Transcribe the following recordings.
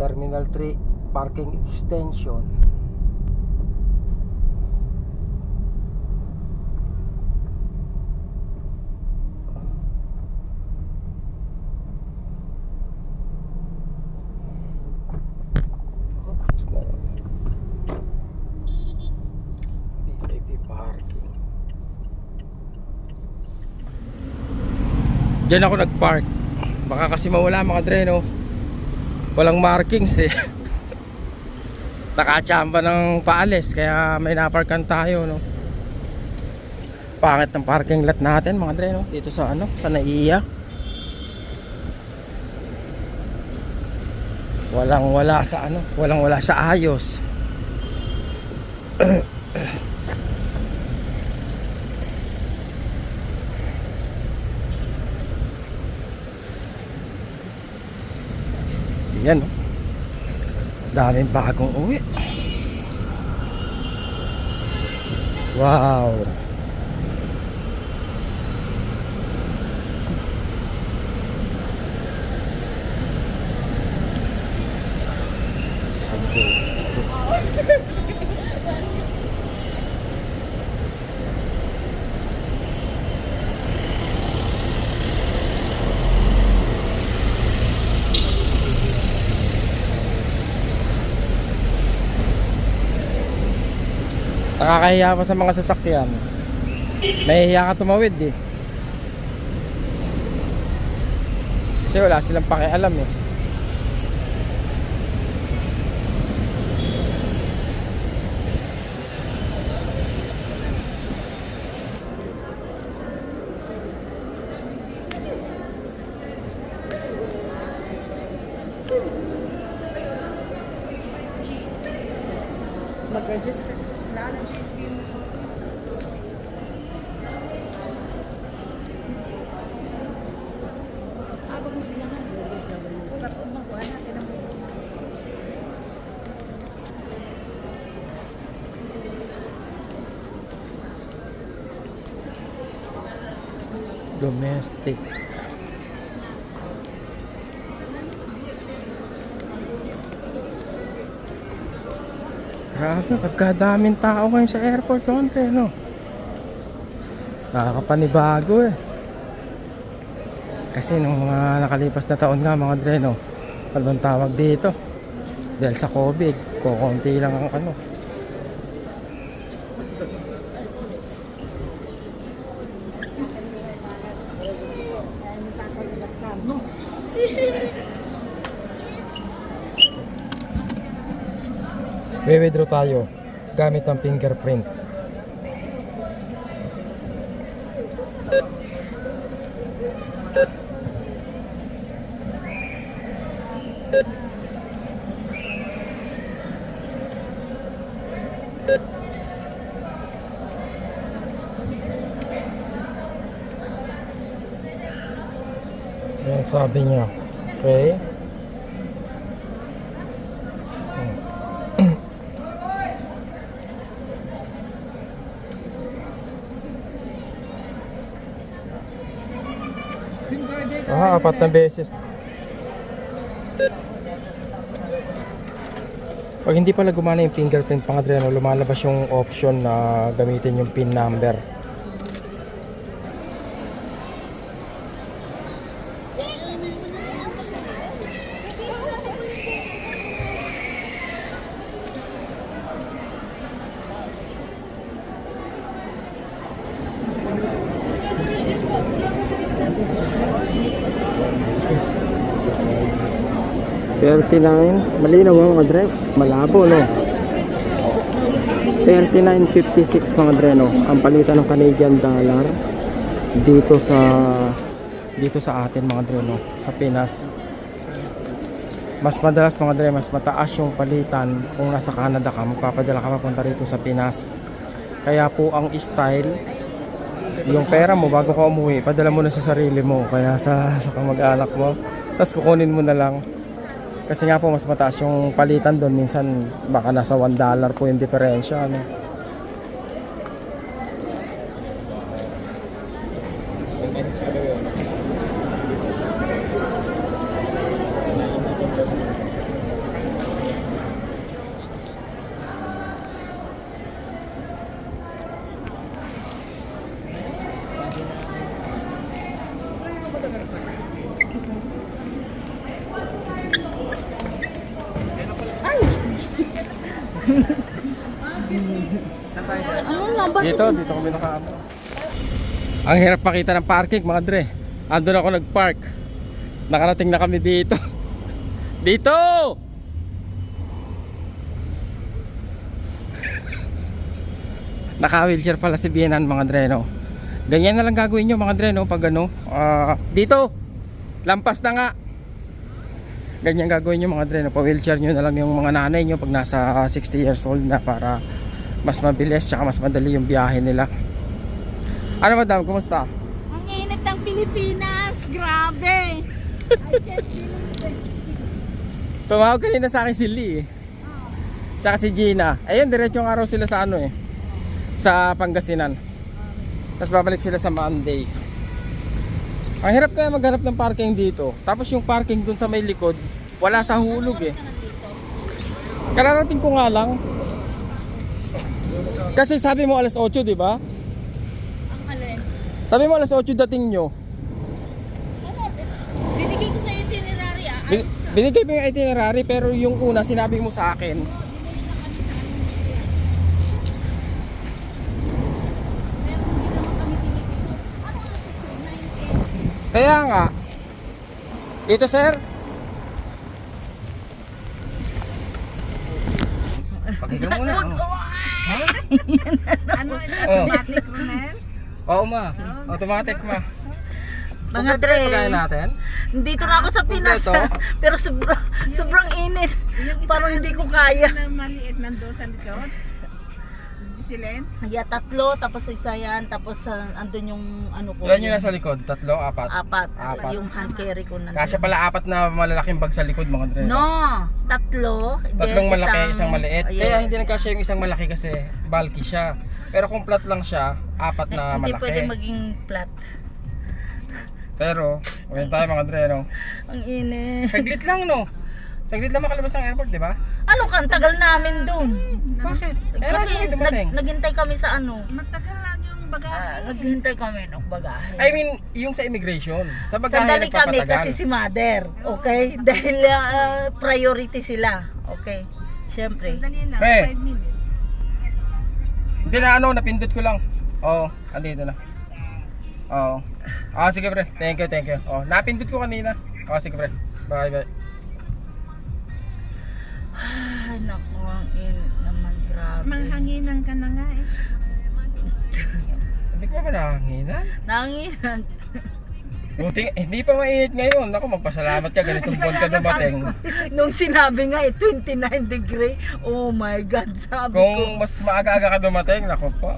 Terminal 3 parking extension. Oops na yun. Parking. Diyan ako nag-park. Baka kasi mawala mga dreno. Walang markings eh. Nakachamba ng paalis kaya may naparkan tayo no. Pangit ng parking lot natin mga dreno dito sa ano, sa Naiya. Walang wala sa ano, walang wala sa ayos. Yan oh. Daming bagong uwi. Wow. Nakakahiya pa sa mga sasakyan. Nahihiya ka tumawid eh. Kasi wala silang pakialam eh. Mag-register. Wala na GC. Abang mo sila nga. Kapag makuha natin ang Domestic. Grabe, pagkadaming tao ngayon sa airport konti, no? Nakakapanibago eh. Kasi nung mga nakalipas na taon nga mga dreno, ano bang tawag dito? Dahil sa COVID, kukunti lang ang ano. We-withdraw tayo gamit ang fingerprint. Yan sabi niya. Okay. Ah, apat na beses. Pag hindi pala gumana yung fingerprint pang Adriano, lumalabas yung option na gamitin yung PIN number. Thirty-nine. Malinaw ba mga dre? Malabo no? 39.56 mga dre no? Ang palitan ng Canadian dollar dito sa dito sa atin mga dre no? Sa Pinas. Mas madalas mga dre, mas mataas yung palitan kung nasa Canada ka, magpapadala ka papunta rito sa Pinas. Kaya po ang style yung pera mo bago ka umuwi, padala mo na sa sarili mo, kaya sa, sa kamag-anak mo. Tapos kukunin mo na lang. Kasi nga po mas mataas yung palitan doon. Minsan baka nasa 1 dollar po yung diferensya. Ano? Dito, dito kami nakaano. Ang hirap pakita ng parking mga dre. Andun ako nag-park. Nakarating na kami dito. Dito! Naka-wheelchair pala si Bienan mga dre no. Ganyan na lang gagawin nyo mga dre no pag ano. ah, dito! Lampas na nga! Ganyan gagawin nyo mga dre no. Pa-wheelchair nyo na lang yung mga nanay nyo pag nasa 60 years old na para mas mabilis tsaka mas madali yung biyahe nila. Ano madam, kumusta? Ang init ng Pilipinas. Grabe. I can't believe it. Tumawag kanina sa akin si Lee eh. Tsaka si Gina. Ayun, diretsong araw sila sa ano eh. Sa Pangasinan. Tapos babalik sila sa Monday. Ang hirap kaya maghanap ng parking dito. Tapos yung parking dun sa may likod, wala sa hulog eh. Kararating ko nga lang. Kasi sabi mo alas 8, di ba? Ang alin. Sabi mo alas 8 dating nyo. Ano? Binigay ko sa itinerary ah. Bin- binigay mo yung itinerary pero yung una sinabi mo sa akin. Pero hindi naman kami Pilipino. Ano oras ito? 9 Kaya nga. Dito sir. Pakinggan mo na. Ano ito? Oh. Automatic, Ronel? Oo ma. Automatic ma. Mga Kompleto yung pagkain natin? Dito na ako sa Pinas. Kompleto? Pero sobrang, sobrang init. Parang hindi ko kaya. na maliit nandoon sa likod. Gisilene? Yeah, tatlo, tapos isa yan, tapos uh, andun yung ano ko. Ilan yung nasa likod? Tatlo? Apat? Apat. Apat. Yung hand carry ko nandun. Kasya pala apat na malalaking bag sa likod mga dre. No, tatlo. then Tatlong malaki, isang, maliit. Yes. Kaya hindi nagkasya yung isang malaki kasi bulky siya. Pero kung flat lang siya, apat na Hindi malaki. pwede maging flat. Pero, ngayon tayo mga dre, no? Ang init. Saglit lang, no? Saglit lang makalabas ng airport, di ba? Ano kan, tagal namin dun. Bakit? Eh, Kasi Kasi dumating. nag, naghintay kami sa ano. Matagal na yung bagahe. Ah, naghintay kami ng bagahe. I mean, yung sa immigration. Sa bagahe Sandali kami nagpapatagal. kasi si mother, okay? Dahil ah, priority sila, okay? Siyempre. Dali lang, Pre. 5 minutes. Hindi na ano, napindot ko lang. Oo, andito na. Oo. Ah, sige pre. Thank you, thank you. Oh, napindot ko kanina. Ah, sige pre. Bye, bye. Ay, naku, ang init naman, grabe. Manghanginan ka na nga eh. Hindi ko ba nahanginan? Nanginan. Buti, eh, hindi pa mainit ngayon. Ako, magpasalamat ka. Ganitong buwan ka dumating. Nung sinabi nga eh, 29 degree. Oh my God, sabi ko. Kung mas maaga-aga ka dumating, nako po.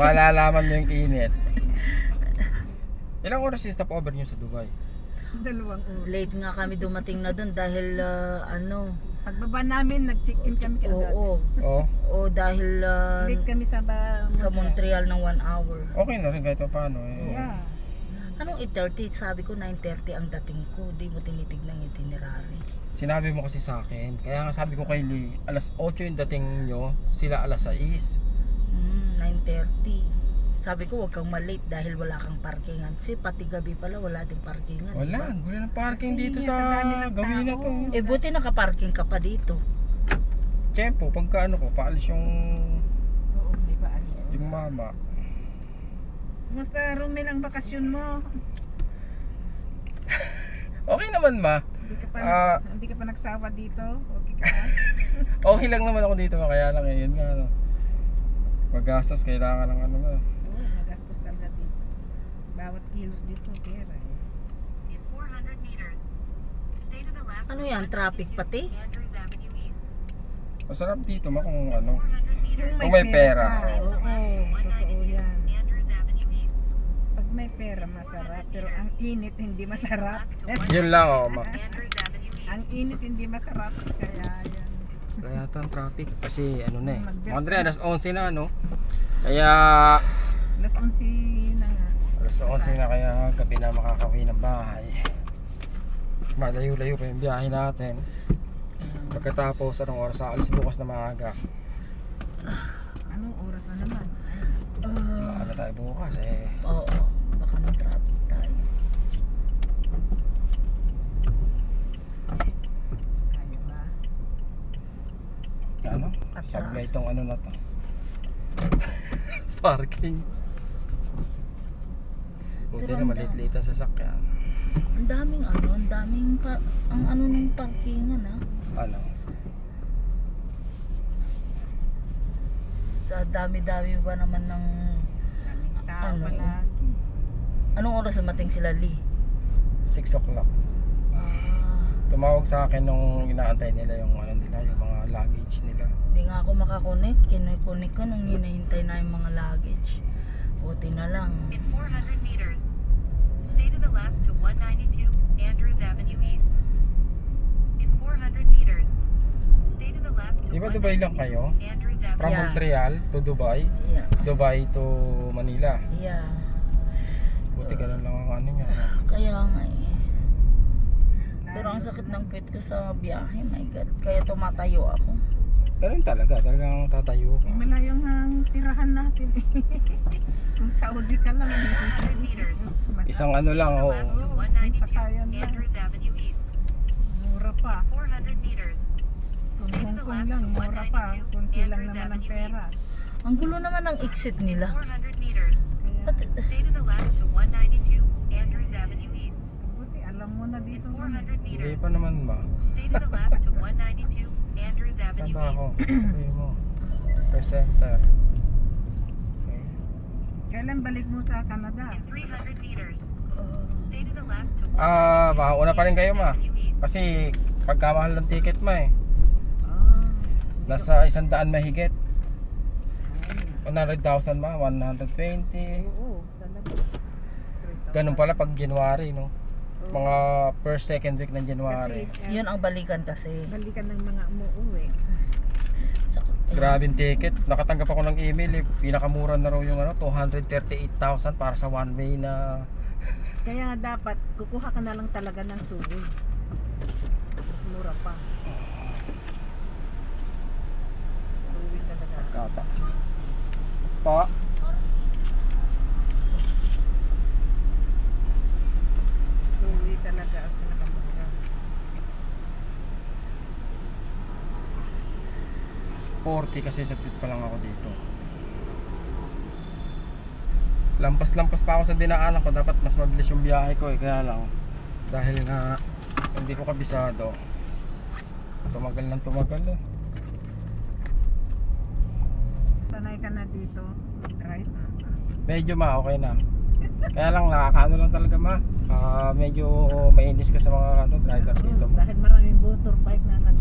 Malalaman mo yung init. Ilang oras yung stopover nyo sa Dubai? Dalawang oras. Late nga kami dumating na doon dahil ah, ano, Pagbaba namin, nag-check-in kami kaagad. oo, Oo. oo dahil ah, Late kami sa, ba, sa Montreal ng 1 hour. Okay na rin kahit pa paano eh. Yeah. Anong 8.30? Sabi ko 9.30 ang dating ko. Di mo tinitignan yung itinerary. Sinabi mo kasi sa akin, kaya nga sabi ko kay Lee, alas 8 yung dating nyo, sila alas 6. Hmm, 9.30. Sabi ko huwag kang malate dahil wala kang parkingan. Si pati gabi pala wala din parkingan. Wala, ba? ang gulo ng parking Kasi dito sa gawin na to. Eh buti nakaparking ka pa dito. Tiyempo, pagka ano ko, paalis yung, Oo, di ba alis? yung mama. Kumusta Romel ang bakasyon mo? Okay naman ma. Hindi ka pa, nags- hindi ka pa nagsawa dito? Okay ka? Okay lang naman ako dito ma, kaya lang eh, yun nga ano. Magastos, kailangan ng ano ma. Oo, magastos talaga dito. Bawat kilos dito, pera eh. In 400 meters, stay to the left. Ano yan, traffic pati? Masarap dito ma kung ano. 400 meters, Kung may pera. Oo, totoo yan. Pag may pera, masarap. Pero ang init, hindi masarap. Yun lang oh ma. Ang init, hindi masarap. Kaya yan. Wala yata ang traffic kasi ano na eh. Andre, alas 11 na no. Kaya Alas 11 na nga. Alas 11 na kaya gabi na makakauwi ng bahay. Malayo-layo pa yung biyahe natin. Pagkatapos, anong oras aalis bukas na maaga? Anong oras na naman? Maaga tayo bukas eh. Oo, baka may traffic tayo. Kaya ba? Sablay itong ano na to. Parking. Buti na maliit-liit ang sasakyan. Ang daming ano, ang daming pa, ang ano ng parkingan ah. Ano? Sa dami-dami ba naman ng Daming tao Ano? palagi. anong oras dumating sila Lee? 6 o'clock. Ah, Tumawag sa akin nung inaantay nila yung ano nila, yung mga luggage nila. hindi nga ako makakonek. Kinukunik ko nung hinahintay na yung mga luggage. Buti na lang. In 400 meters, stay to the left to 192 Andrews Avenue East. In 400 meters, stay to the left to Di ba Dubai lang 192 kayo? Andrews From Avenue. Yeah. Montreal to Dubai, Yeah. Dubai to Manila. Yeah. Buti ganun lang ang ano niya. Kaya nga eh. Pero ang sakit ng pit ko sa biyahe, my God. Kaya tumatayo ako. Ganun talaga, talagang tatayo ka. Eh, malayo nga ang tirahan natin eh. Kung Saudi ka lang. 100 meters, Isang ano lang, oo. 192 sasakayan lang. Andrews Avenue East. Mura pa. In 400 meters, Kung stay to Hong the Kong left lang, mura pa. 192 Kunti lang naman ang pera. East. Ang gulo naman ng exit nila. 400 meters, stay to the left to 192 Andrews Avenue East. buti alam mo na dito. 400 Hindi meters, pa naman ba? stay to the left to 192 Andrews Saan Avenue ba ako? East. Sabi mo. Presenter. Kailan balik mo sa Canada? In 300 meters, uh, stay to the left to 192 Ah, mauna pa rin kayo ma. East. Kasi pagkamahal ng ticket mo eh. Ah, Nasa isang daan mahigit. ayun. 100,000 ba? 120. Oo, talaga. 3,000. Ganun pala pag January, no? Mga first, second week ng January. Kasi, uh, yun ang balikan kasi. balikan ng mga umuwi. Grabing ticket. Nakatanggap ako ng email eh. Pinakamura na raw yung ano, 238,000 para sa one way na Kaya nga dapat, kukuha ka na lang talaga ng tuloy. Mas mura pa. Tuloy talaga. kata. Pa, Tuloy talaga ang pinakamura. 40 kasi sa pa lang ako dito. Lampas-lampas pa ako sa dinaanan ko. Dapat mas mabilis yung biyahe ko eh. Kaya lang, dahil nga hindi ko kabisado, tumagal ng tumagal eh. Sanay ka na dito, drive. Medyo ma, okay na. Kaya lang, nakakaano lang talaga ma. Ah, medyo mainis ka sa mga ano, driver dito. Dahil maraming motorbike na nag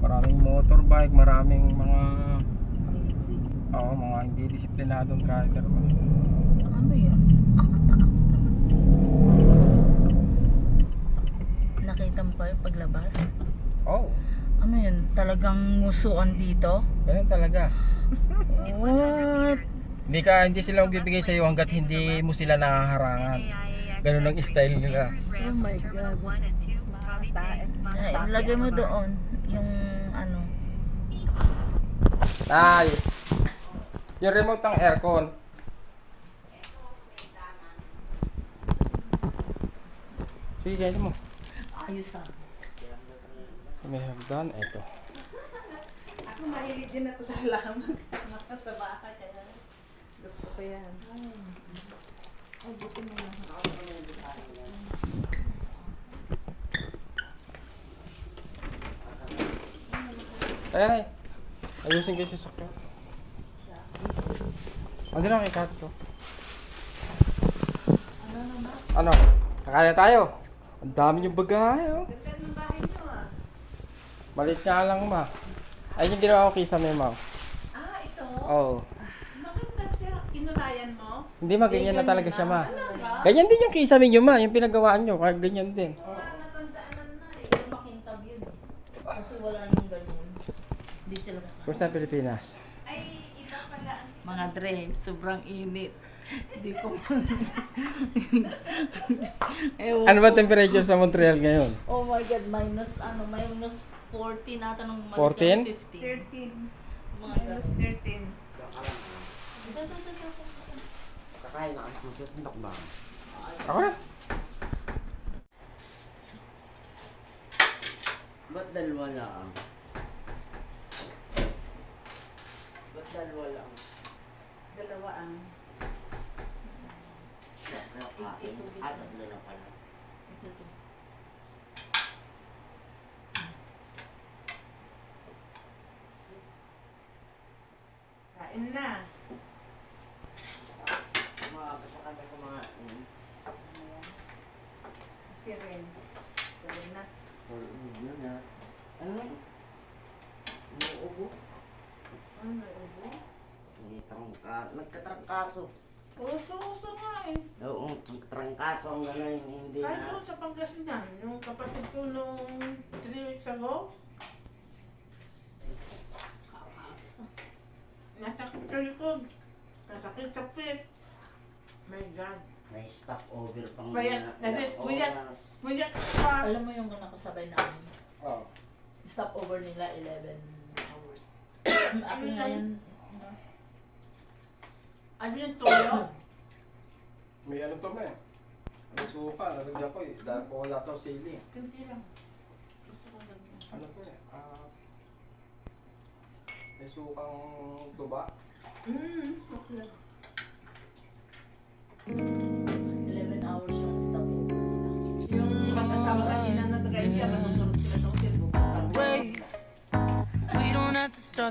Maraming motorbike, maraming mga. Oo, mga hindi disiplinadong driver. Ano yun? Nakita mo kayo paglabas? Oh, Ano yun? Talagang ngusuan dito? ganun talaga. In 100 What? Hindi ka hindi sila magbibigay sa iyo hangga't hindi mo sila nahaharangan. Ganun ang style nila. Oh my God. 1 and 2, Mga Cavite, tae. Mount Ay, lagay mo doon. Tay, yung remote ng aircon. Sige, ganyan mo. Ayos ah. So, may hagdan, eto. Ako mahilig din ako sa halaman. sa bahay kaya gusto ko yan. Ay, buti mo lang. Ayan ay. Ayusin kayo sa sakyan. Ano na kay Kat to? Ano? Kakain tayo. Ang dami yung bagahe, oh. Malit nga lang, ma. Ayun yung ginawa ko kay Sam, ma. Ah, ito? Oo. Maganda siya. Kinulayan mo? Hindi ma, ganyan na talaga siya, ma. Ganyan din yung kisa ninyo, ma. Yung pinagawaan nyo, kaya ganyan din. Makintab yun. Kasi wala yung ganyan. Hindi sila Kumusta ang Pilipinas? Ay, iba pala ang Mga dre, sobrang init. Hindi ko Ewan Ano ba ko. temperature sa Montreal ngayon? Oh my God, minus ano, minus 40 nata nung minus 14? 15. 13. Mga God. Minus 13. Ito, ito, ito, ito. Kakain na ako sa sandok ba? Ako na. Ba't dalawa lang? Dalawa lang. Dalawa ang... Kakain. At tatlo na pala. Ito, ito. Kain na. Umaga sa kami kumain. Ayan. Si Ren. Gawin na. Ano na? Ano? Umuubo? Ano may ubo? May trangka. Nagkatrangkaso. Uso-uso nga eh. Oo, trangkaso ang gano'n. Hindi Kahit na. doon sa Pangasinan, yung kapatid ko nung 3 weeks ago, nasakit sa likod. Nasakit sa pit. My God. May stop over pang Payat, mga that's it, ilang puyat. oras. Mayat pa. Alam mo yung nakasabay namin, Oh. stop over nila 11 hours. Akin nga yan, ano, yung toyo? May ano to may. May suka, nalagyan ko eh. Dahil ko wala to sili. Kunti lang. Gusto ko lang yan. Ano to eh? Ah, may sukang tuba. Mm, okay. 11 hours day.